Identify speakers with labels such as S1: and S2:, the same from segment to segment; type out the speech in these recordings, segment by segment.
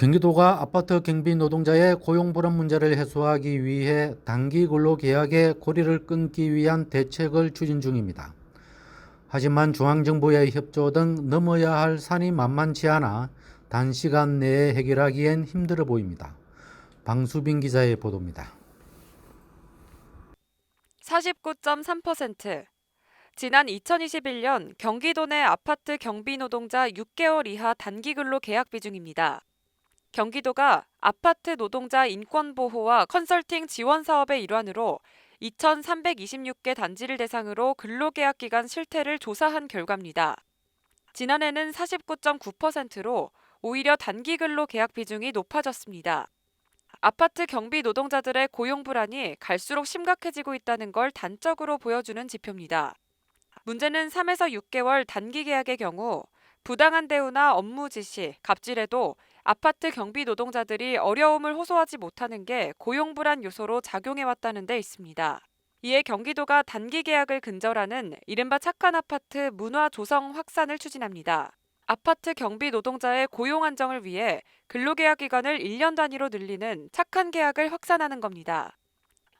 S1: 경기도가 아파트 경비 노동자의 고용 불안 문제를 해소하기 위해 단기 근로 계약의 고리를 끊기 위한 대책을 추진 중입니다. 하지만 중앙정부의 협조 등 넘어야 할 산이 만만치 않아 단시간 내에 해결하기엔 힘들어 보입니다. 방수빈 기자의 보도입니다.
S2: 49.3%. 지난 2021년 경기도 내 아파트 경비 노동자 6개월 이하 단기 근로 계약 비중입니다. 경기도가 아파트 노동자 인권 보호와 컨설팅 지원 사업의 일환으로 2,326개 단지를 대상으로 근로계약 기간 실태를 조사한 결과입니다. 지난해는 49.9%로 오히려 단기 근로 계약 비중이 높아졌습니다. 아파트 경비 노동자들의 고용 불안이 갈수록 심각해지고 있다는 걸 단적으로 보여주는 지표입니다. 문제는 3에서 6개월 단기 계약의 경우 부당한 대우나 업무 지시, 갑질에도 아파트 경비 노동자들이 어려움을 호소하지 못하는 게 고용 불안 요소로 작용해 왔다는 데 있습니다. 이에 경기도가 단기 계약을 근절하는 이른바 착한 아파트 문화 조성 확산을 추진합니다. 아파트 경비 노동자의 고용 안정을 위해 근로계약 기간을 1년 단위로 늘리는 착한 계약을 확산하는 겁니다.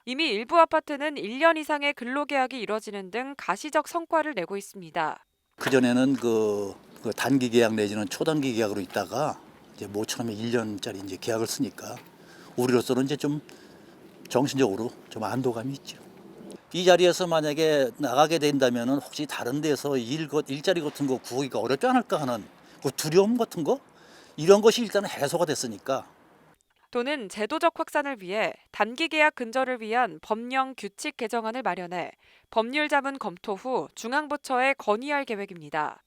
S2: 이미 일부 아파트는 1년 이상의 근로계약이 이뤄지는 등 가시적 성과를 내고 있습니다.
S3: 그전에는 그, 그 단기 계약 내지는 초단기 계약으로 있다가 이제 모처럼에 1년짜리 이제 계약을 쓰니까 우리로서는 이제 좀 정신적으로 좀 안도감이 있죠. 이 자리에서 만약에 나가게 된다면은 혹시 다른 데서 일, 것- 일자리 같은 거 구하기가 어렵지 않을까 하는 그 두려움 같은 거 이런 것이 일단 해소가 됐으니까
S2: 또는 제도적 확산을 위해 단기 계약 근절을 위한 법령 규칙 개정안을 마련해 법률 자문 검토 후 중앙부처에 건의할 계획입니다.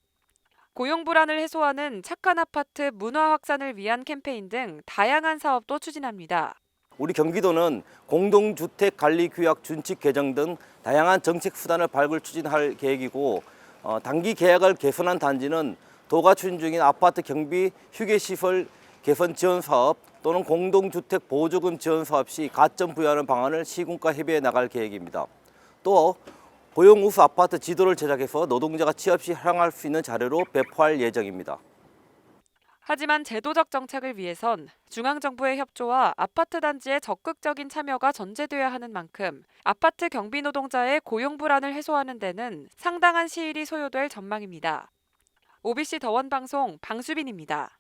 S2: 고용 불안을 해소하는 착한 아파트 문화 확산을 위한 캠페인 등 다양한 사업도 추진합니다.
S4: 우리 경기도는 공동주택 관리 규약 준칙 개정 등 다양한 정책 수단을 발굴 추진할 계획이고 어, 단기 계약을 개선한 단지는 도가 추진 중인 아파트 경비 휴게 시설 개선 지원 사업 또는 공동주택 보조금 지원 사업 시 가점 부여하는 방안을 시군과 협의해 나갈 계획입니다. 또 고용 우수 아파트 지도를 제작해서 노동자가 취업 시 활용할 수 있는 자료로 배포할 예정입니다.
S2: 하지만 제도적 정책을 위해선 중앙정부의 협조와 아파트 단지의 적극적인 참여가 전제돼야 하는 만큼 아파트 경비 노동자의 고용 불안을 해소하는 데는 상당한 시일이 소요될 전망입니다. OBC 더원 방송 방수빈입니다.